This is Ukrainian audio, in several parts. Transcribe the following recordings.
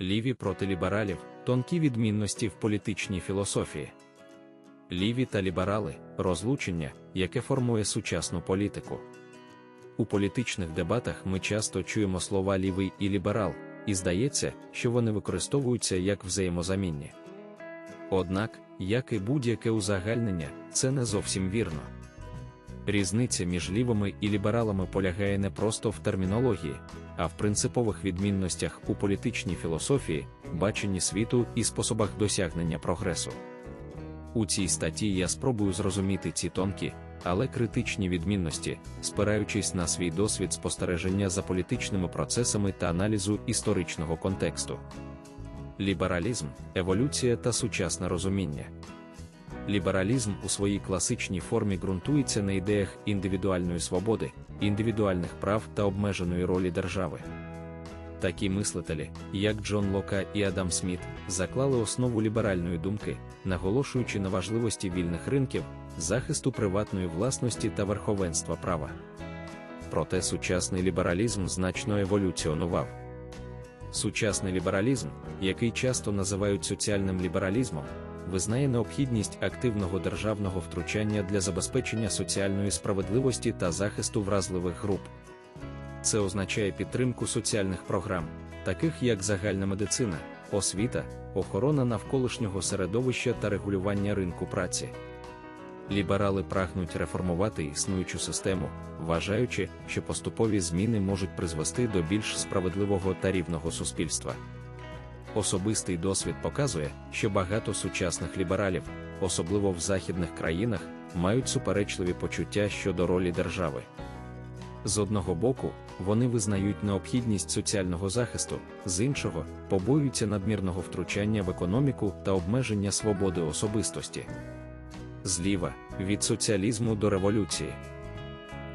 Ліві проти лібералів тонкі відмінності в політичній філософії. Ліві та ліберали розлучення, яке формує сучасну політику. У політичних дебатах ми часто чуємо слова лівий і ліберал, і здається, що вони використовуються як взаємозамінні. Однак, як і будь-яке узагальнення, це не зовсім вірно. Різниця між лівими і лібералами полягає не просто в термінології, а в принципових відмінностях у політичній філософії, баченні світу і способах досягнення прогресу. У цій статті я спробую зрозуміти ці тонкі, але критичні відмінності, спираючись на свій досвід спостереження за політичними процесами та аналізу історичного контексту. Лібералізм, еволюція та сучасне розуміння. Лібералізм у своїй класичній формі ґрунтується на ідеях індивідуальної свободи, індивідуальних прав та обмеженої ролі держави. Такі мислителі, як Джон Лока і Адам Сміт, заклали основу ліберальної думки, наголошуючи на важливості вільних ринків, захисту приватної власності та верховенства права. Проте сучасний лібералізм значно еволюціонував. Сучасний лібералізм, який часто називають соціальним лібералізмом, визнає необхідність активного державного втручання для забезпечення соціальної справедливості та захисту вразливих груп. Це означає підтримку соціальних програм, таких як загальна медицина, освіта, охорона навколишнього середовища та регулювання ринку праці. Ліберали прагнуть реформувати існуючу систему, вважаючи, що поступові зміни можуть призвести до більш справедливого та рівного суспільства. Особистий досвід показує, що багато сучасних лібералів, особливо в західних країнах, мають суперечливі почуття щодо ролі держави. З одного боку, вони визнають необхідність соціального захисту, з іншого, побоюються надмірного втручання в економіку та обмеження свободи особистості. Зліва від соціалізму до революції.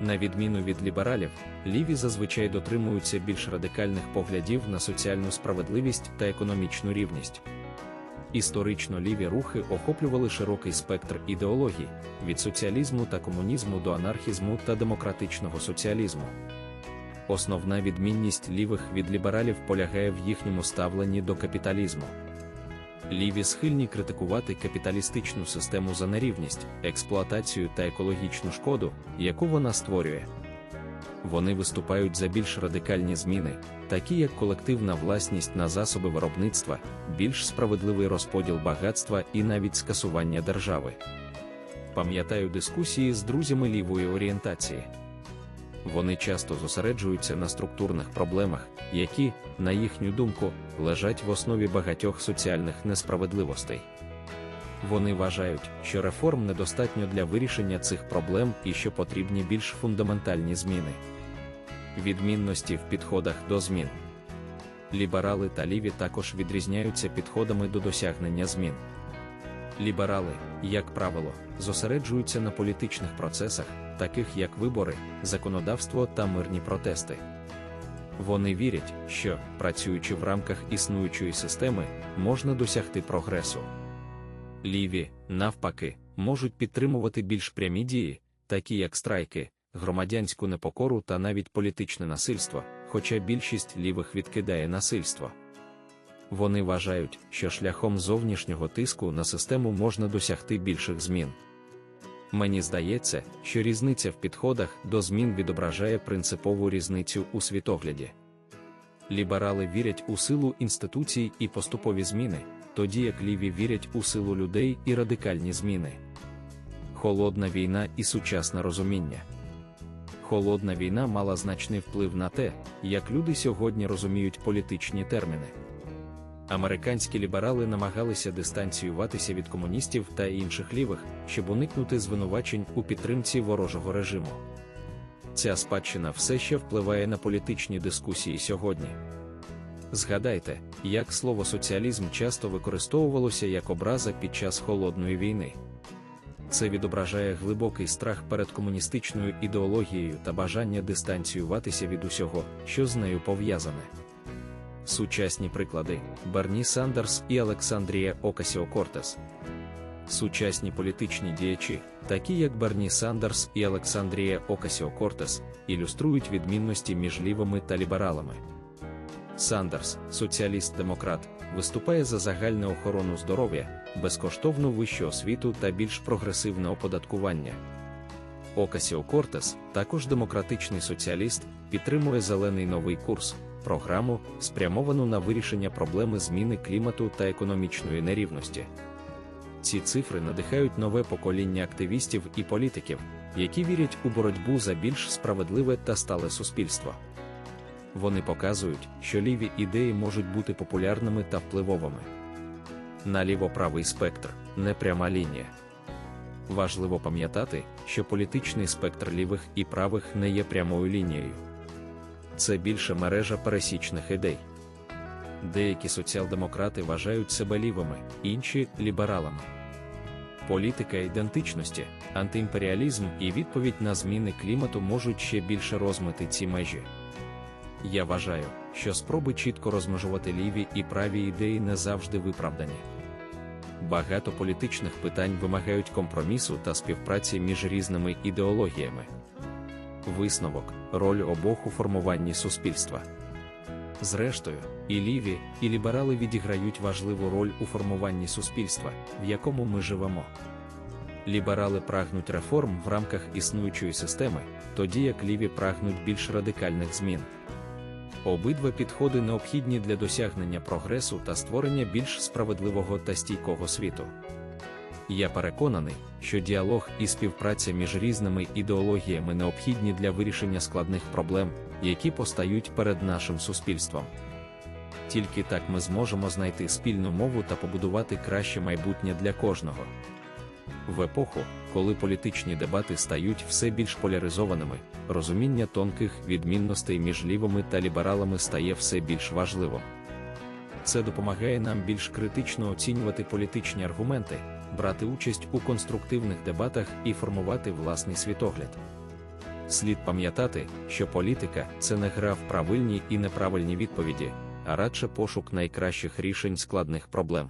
На відміну від лібералів, ліві зазвичай дотримуються більш радикальних поглядів на соціальну справедливість та економічну рівність. Історично ліві рухи охоплювали широкий спектр ідеологій від соціалізму та комунізму до анархізму та демократичного соціалізму. Основна відмінність лівих від лібералів полягає в їхньому ставленні до капіталізму. Ліві схильні критикувати капіталістичну систему за нерівність, експлуатацію та екологічну шкоду, яку вона створює. Вони виступають за більш радикальні зміни, такі як колективна власність на засоби виробництва, більш справедливий розподіл багатства і навіть скасування держави. Пам'ятаю дискусії з друзями лівої орієнтації. Вони часто зосереджуються на структурних проблемах, які, на їхню думку, лежать в основі багатьох соціальних несправедливостей. Вони вважають, що реформ недостатньо для вирішення цих проблем і що потрібні більш фундаментальні зміни. Відмінності в підходах до змін. Ліберали та ліві також відрізняються підходами до досягнення змін. Ліберали, як правило, зосереджуються на політичних процесах, таких як вибори, законодавство та мирні протести. Вони вірять, що, працюючи в рамках існуючої системи, можна досягти прогресу. Ліві, навпаки, можуть підтримувати більш прямі дії, такі як страйки, громадянську непокору та навіть політичне насильство, хоча більшість лівих відкидає насильство. Вони вважають, що шляхом зовнішнього тиску на систему можна досягти більших змін. Мені здається, що різниця в підходах до змін відображає принципову різницю у світогляді. Ліберали вірять у силу інституцій і поступові зміни, тоді як ліві вірять у силу людей і радикальні зміни. Холодна війна і сучасне розуміння. Холодна війна мала значний вплив на те, як люди сьогодні розуміють політичні терміни. Американські ліберали намагалися дистанціюватися від комуністів та інших лівих, щоб уникнути звинувачень у підтримці ворожого режиму. Ця спадщина все ще впливає на політичні дискусії сьогодні. Згадайте, як слово соціалізм часто використовувалося як образа під час холодної війни. Це відображає глибокий страх перед комуністичною ідеологією та бажання дистанціюватися від усього, що з нею пов'язане. Сучасні приклади Берні Сандерс і Олександрія Окасіо Кортес. Сучасні політичні діячі, такі як Берні Сандерс і Олександрія Окасіо Кортес, ілюструють відмінності між лівими та лібералами. Сандерс, соціаліст-демократ, виступає за загальну охорону здоров'я, безкоштовну вищу освіту та більш прогресивне оподаткування. Окасіо Кортес, також демократичний соціаліст, підтримує зелений новий курс, програму, спрямовану на вирішення проблеми зміни клімату та економічної нерівності. Ці цифри надихають нове покоління активістів і політиків, які вірять у боротьбу за більш справедливе та стале суспільство. Вони показують, що ліві ідеї можуть бути популярними та впливовими. Наліво-правий спектр не пряма лінія. Важливо пам'ятати, що політичний спектр лівих і правих не є прямою лінією. Це більше мережа пересічних ідей. Деякі соціал-демократи вважають себе лівими, інші лібералами. Політика ідентичності, антиімперіалізм і відповідь на зміни клімату можуть ще більше розмити ці межі. Я вважаю, що спроби чітко розмежувати ліві і праві ідеї не завжди виправдані. Багато політичних питань вимагають компромісу та співпраці між різними ідеологіями. Висновок роль обох у формуванні суспільства. Зрештою, і ліві, і ліберали відіграють важливу роль у формуванні суспільства, в якому ми живемо. Ліберали прагнуть реформ в рамках існуючої системи, тоді як ліві прагнуть більш радикальних змін. Обидва підходи необхідні для досягнення прогресу та створення більш справедливого та стійкого світу. Я переконаний, що діалог і співпраця між різними ідеологіями необхідні для вирішення складних проблем, які постають перед нашим суспільством. Тільки так ми зможемо знайти спільну мову та побудувати краще майбутнє для кожного. В епоху, коли політичні дебати стають все більш поляризованими, розуміння тонких відмінностей між лівими та лібералами стає все більш важливим. Це допомагає нам більш критично оцінювати політичні аргументи, брати участь у конструктивних дебатах і формувати власний світогляд. Слід пам'ятати, що політика це не гра в правильні і неправильні відповіді, а радше пошук найкращих рішень складних проблем.